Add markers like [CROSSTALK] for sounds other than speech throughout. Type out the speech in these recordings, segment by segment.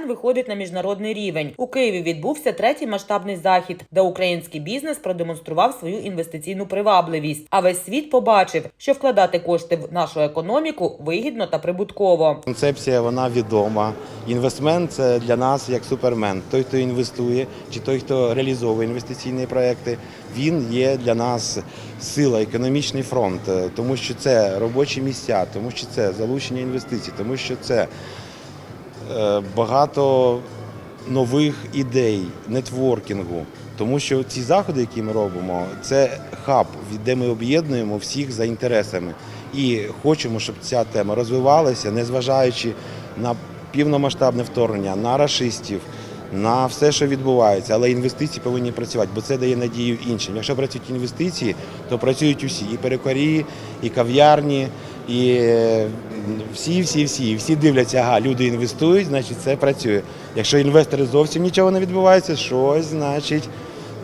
бізнесмен виходить на міжнародний рівень. У Києві відбувся третій масштабний захід, де український бізнес продемонстрував свою інвестиційну привабливість. А весь світ побачив, що вкладати кошти в нашу економіку вигідно та прибутково. Концепція вона відома. Інвестмент це для нас як супермен. Той, хто інвестує, чи той, хто реалізовує інвестиційні проекти, він є для нас сила, економічний фронт, тому що це робочі місця, тому що це залучення інвестицій, тому що це багато нових ідей, нетворкінгу. Тому що ці заходи, які ми робимо, це хаб, де ми об'єднуємо всіх за інтересами. І хочемо, щоб ця тема розвивалася, незважаючи на півномасштабне вторгнення, на рашистів, на все, що відбувається. Але інвестиції повинні працювати, бо це дає надію іншим. Якщо працюють інвестиції, то працюють усі і перукарі, і кав'ярні, і е, всі, всі, всі, всі дивляться, ага, люди інвестують, значить це працює. Якщо інвестори зовсім нічого не відбувається, щось значить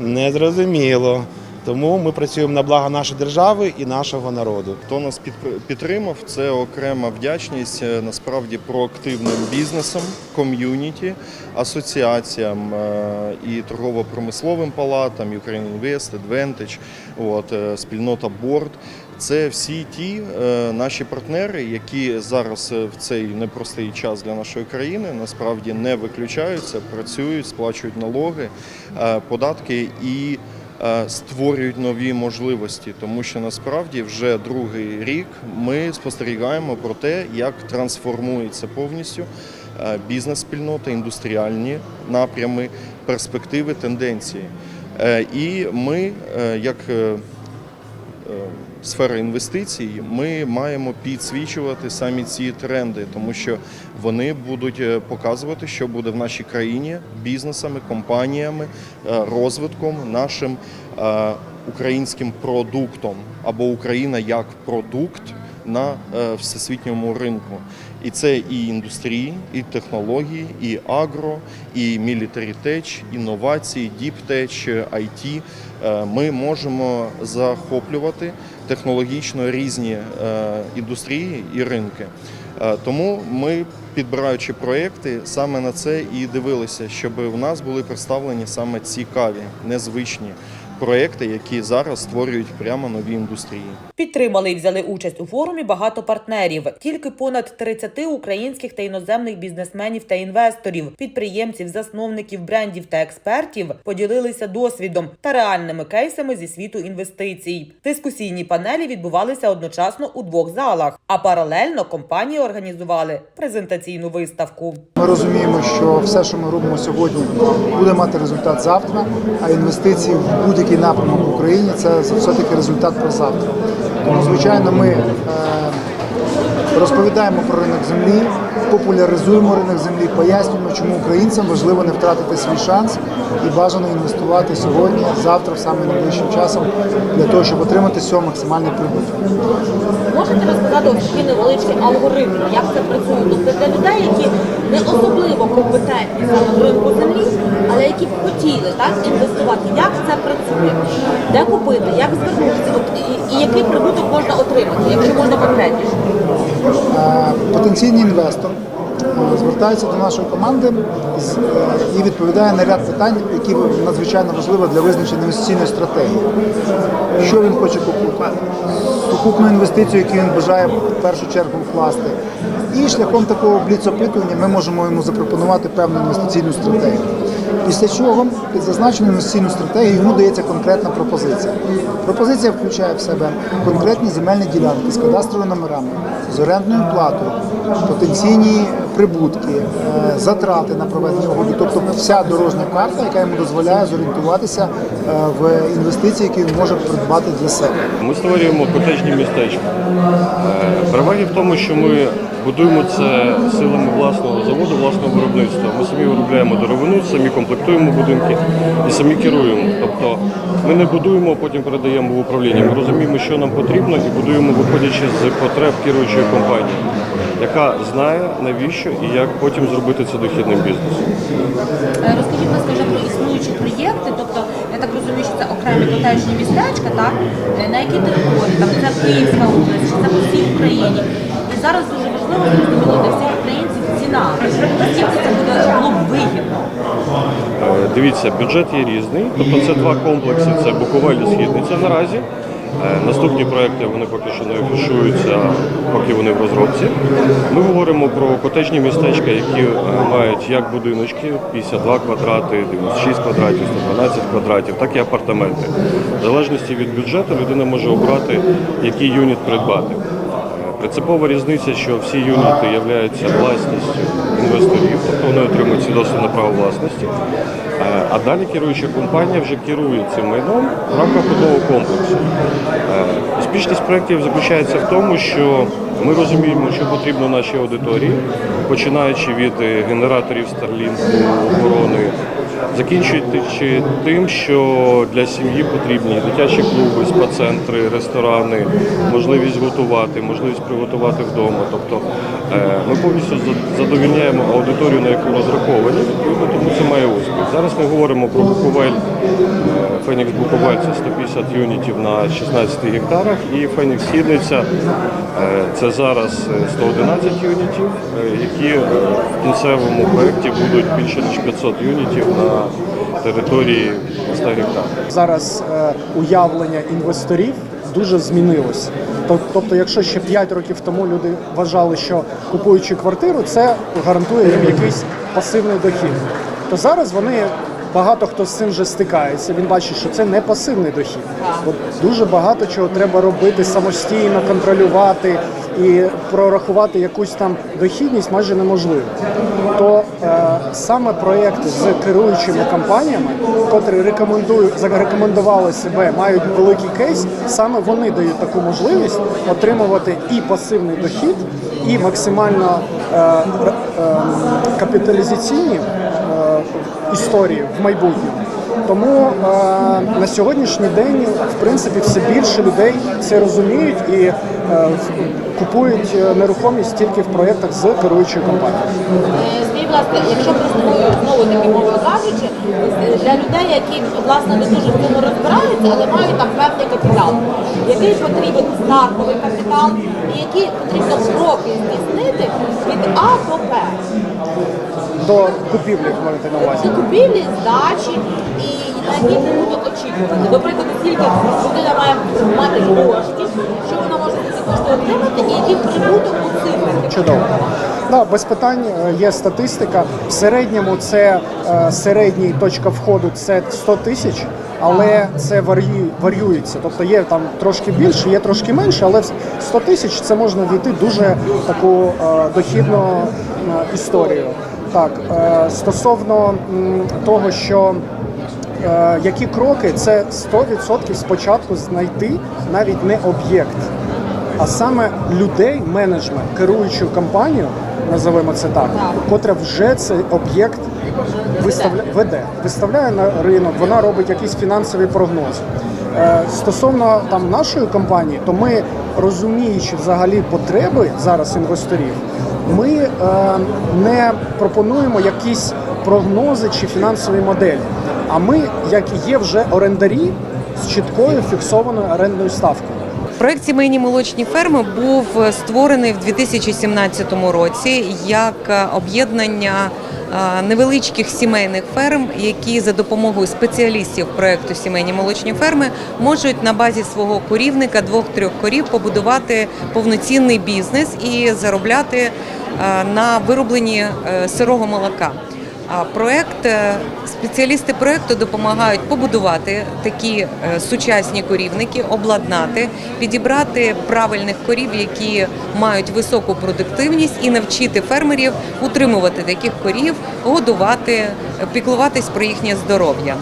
незрозуміло. Тому ми працюємо на благо нашої держави і нашого народу. Хто нас підтримав, це окрема вдячність е, насправді проактивним бізнесам, ком'юніті, асоціаціям е, і торгово-промисловим палатам, Ukraine Invest, Advantage, от, спільнота Борд. Це всі ті е, наші партнери, які зараз е, в цей непростий час для нашої країни насправді не виключаються, працюють, сплачують налоги, е, податки і створюють нові можливості, тому що насправді вже другий рік ми спостерігаємо про те, як трансформується повністю бізнес-спільнота, індустріальні напрями, перспективи, тенденції. І ми, як сфера інвестицій, ми маємо підсвічувати самі ці тренди, тому що вони будуть е, показувати, що буде в нашій країні бізнесами, компаніями, е, розвитком нашим е, українським продуктом або Україна як продукт на всесвітньому ринку. І це і індустрії, і технології, і агро, і tech, інновації, tech, IT. Е, Ми можемо захоплювати технологічно різні е, індустрії і ринки. Е, Тому ми, підбираючи проекти, саме на це і дивилися, щоб у нас були представлені саме цікаві, незвичні проекти, які зараз створюють прямо нові індустрії. Підтримали і взяли участь у форумі багато партнерів. Тільки понад 30 українських та іноземних бізнесменів та інвесторів, підприємців, засновників брендів та експертів поділилися досвідом та реальними кейсами зі світу інвестицій. Дискусійні панелі відбувалися одночасно у двох залах, а паралельно компанії організували презентаційну виставку. Ми розуміємо, що все, що ми робимо сьогодні, буде мати результат завтра, а інвестиції в будь-який напрямок в Україні це все-таки результат про завтра. Тому, звичайно, ми е, розповідаємо про ринок землі, популяризуємо ринок землі, пояснюємо, чому українцям важливо не втратити свій шанс і бажано інвестувати сьогодні, завтра, саме найближчим часом, для того, щоб отримати цього максимальний прибуток. Можете розказати такий невеличкий алгоритм, як це працює? Тобто для людей, які не особливо компетентні саме ринку землі, які б хотіли так інвестувати, як це працює, де купити, як звернутися, от, і, і який прибуток можна отримати, якщо можна конкретніше. Потенційний інвестор е, звертається до нашої команди е, і відповідає на ряд питань, які надзвичайно важливі для визначення інвестиційної стратегії. Що він хоче купити, сукупну інвестицію, яку він бажає в першу чергу вкласти. І шляхом такого бліц-опитування ми можемо йому запропонувати певну інвестиційну стратегію. Після чого під зазначену інвестиційну стратегію йому дається конкретна пропозиція. Пропозиція включає в себе конкретні земельні ділянки з кадастровими номерами, з орендною платою, потенційні прибутки, е, затрати на проведення угоди, тобто вся дорожня карта, яка йому дозволяє зорієнтуватися е, в інвестиції, які він може придбати для себе. Ми створюємо котежні містечка. Е, Переваги в тому, що ми будуємо це силами власного заводу, власного виробництва. Ми самі виробляємо деревину, самі комплектуємо будинки і самі керуємо. Тобто ми не будуємо, а потім передаємо в управління. Ми розуміємо, що нам потрібно, і будуємо, виходячи з потреб керуючої компанії, яка знає навіщо і як потім зробити це дохідним бізнесом. Е, Розкажіть, будь ласка, про існуючі проєкти, тобто я так розумію, що це окремі котежні містечка, так? Е, На якій території? Там це Київська область, це по всій Україні. І зараз дуже важливо зрозуміло для всіх українців ціна? Наскільки це буде Дивіться, бюджет є різний. Тобто це два комплекси: це Буковель і Східниця наразі. Е, Наступні проекти вони поки що не афішуються, поки вони в розробці. Ми говоримо про котежні містечка, які е, мають як будиночки 52 квадрати, 96 квадратів, 112 квадратів, так і апартаменти. В залежності від бюджету людина може обрати, який юніт придбати. Принципова різниця, що всі юніти являються власністю інвесторів, тобто вони отримують свідоцтво на право власності. Е, А далі керуюча компанія вже керує цим майном в рамках одного комплексу. Е, Успішність проєктів заключається в тому, що ми розуміємо, що потрібно нашій аудиторії, починаючи від е, генераторів Starlink, охорони, закінчуючи тим, що для сім'ї потрібні дитячі клуби, спа-центри, ресторани, можливість готувати, можливість приготувати вдома. Тобто е, ми повністю задовільняємо аудиторію, на яку розраховані, тому це має успіх. Зараз ми говоримо про Буковель. Е, Фенікс Буковель це 150 юнітів на 16 гектарах, і Фенікс Східниця е, це зараз е, 111 юнітів, які в кінцевому проєкті будуть більше ніж 500 юнітів на території 100 гектарів. зараз е, уявлення інвесторів дуже змінилось. Тобто, якщо ще 5 років тому люди вважали, що купуючи квартиру, це гарантує їм якийсь пасивний дохід, то зараз вони. Багато хто з цим вже стикається. Він бачить, що це не пасивний дохід. От дуже багато чого треба робити самостійно, контролювати і прорахувати якусь там дохідність майже неможливо. То саме проекти з керуючими компаніями, котрі рекомендують зарекомендували себе, мають великий кейс, саме вони дають таку можливість отримувати і пасивний дохід, і максимально е, е, капіталізаційні е, історії в майбутньому. Тому е, на сьогоднішній день, в принципі, все більше людей це розуміють і е, купують е, нерухомість тільки в проєктах з керуючою компанією. Е, Скажіть, будь якщо простою знову таки мовою кажучи, для людей, які власне не дуже в цьому розбираються, але мають там певний капітал, який потрібен стартовий капітал, і які потрібно кроки здійснити від А до П. До купівлі як маєте на увазі. До купівлі, здачі і на який прибуток очікувати. До прикладу, скільки людина має мати коштів, що вона може ці кошти отримати, і який прибуток цифрах. Чудово. Да, без питань е, є статистика. В середньому це е, середній точка входу це 100 тисяч, але це варіюється. Тобто є там трошки більше, є трошки менше, але в 100 тисяч це можна війти дуже таку е, дохідну е, історію. Так, е, стосовно того, що Е, які кроки це 100% спочатку знайти навіть не об'єкт, а саме людей, менеджмент, керуючу компанію, називаємо це так, котра вже цей об'єкт виставля... веде, виставляє на ринок, вона робить якийсь фінансовий прогноз. Е, Стосовно там нашої компанії, то ми розуміючи взагалі потреби зараз інвесторів, ми е, не пропонуємо якісь прогнози чи фінансові моделі. А ми, як є вже орендарі з чіткою фіксованою орендною ставкою. Проект сімейні молочні ферми був створений в 2017 році як е, об'єднання е, невеличких сімейних ферм, які за допомогою спеціалістів проекту сімейні молочні ферми можуть на базі свого корівника двох-трьох корів побудувати повноцінний бізнес і заробляти на виробленні е, сирого молока. Проект е, спеціалісти проекту допомагають побудувати такі е, сучасні корівники, обладнати, підібрати правильних корів, які мають високу продуктивність, і навчити фермерів утримувати таких корів, годувати, е, піклуватись про їхнє здоров'я.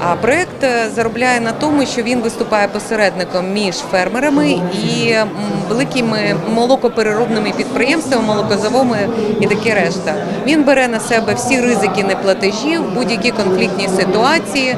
А проект е, заробляє на тому, що він виступає посередником між фермерами і великими молокопереробними підприємствами, молокозавами і таке решта. Він бере на себе всі ризики неплатежів, будь-які конфліктні ситуації,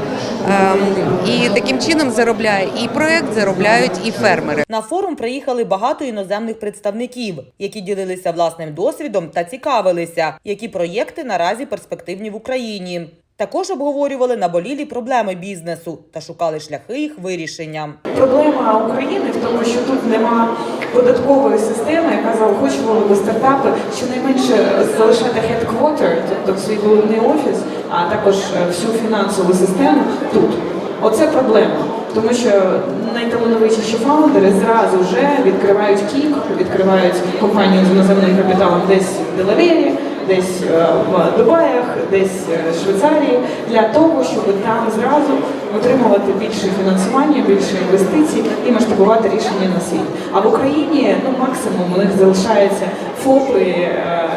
ем, і таким чином заробляє і проект, заробляють і фермери. На форум приїхали багато іноземних представників, які ділилися власним досвідом та цікавилися, які проєкти наразі перспективні в Україні. Також обговорювали наболілі проблеми бізнесу та шукали шляхи їх вирішення. Проблема України в тому, що тут нема податкової системи, яка заохочувала би стартапи щонайменше залишати headquarter, тобто свій головний офіс, а також е, всю фінансову систему тут. Оце проблема. Тому що найталановитіші фаундери зразу вже відкривають кік, відкривають компанію з іноземним капіталом десь в Делавері, десь е, в Дубаях, десь е, в Швейцарії, для того, щоб там зразу отримувати більше фінансування, більше інвестицій і масштабувати рішення на світ. А в Україні ну максимум у них залишаються ФОПи, е,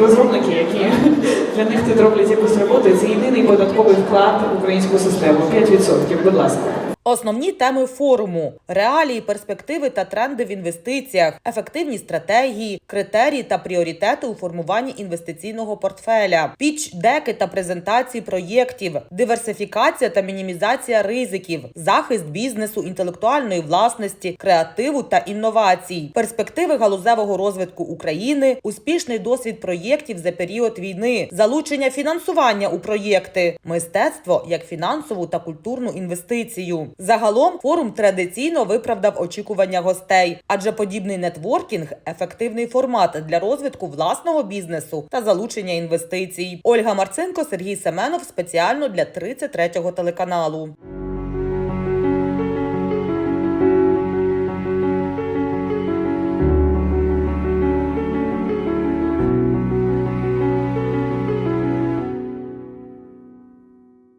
розробники, які [LAUGHS] для них тут роблять якусь роботу. Це єдиний податковий вклад в українську систему 5%, Будь ласка. Основні теми форуму: реалії, перспективи та тренди в інвестиціях, ефективні стратегії, критерії та пріоритети у формуванні інвестиційного портфеля, піч деки та презентації проєктів, диверсифікація та мінімізація ризиків, захист бізнесу, інтелектуальної власності, креативу та інновацій, перспективи галузевого розвитку України, успішний досвід проєктів за період війни, залучення фінансування у проєкти, мистецтво як фінансову та культурну інвестицію. Загалом форум традиційно виправдав очікування гостей, адже подібний нетворкінг ефективний формат для розвитку власного бізнесу та залучення інвестицій. Ольга Марценко, Сергій Семенов спеціально для 33-го телеканалу.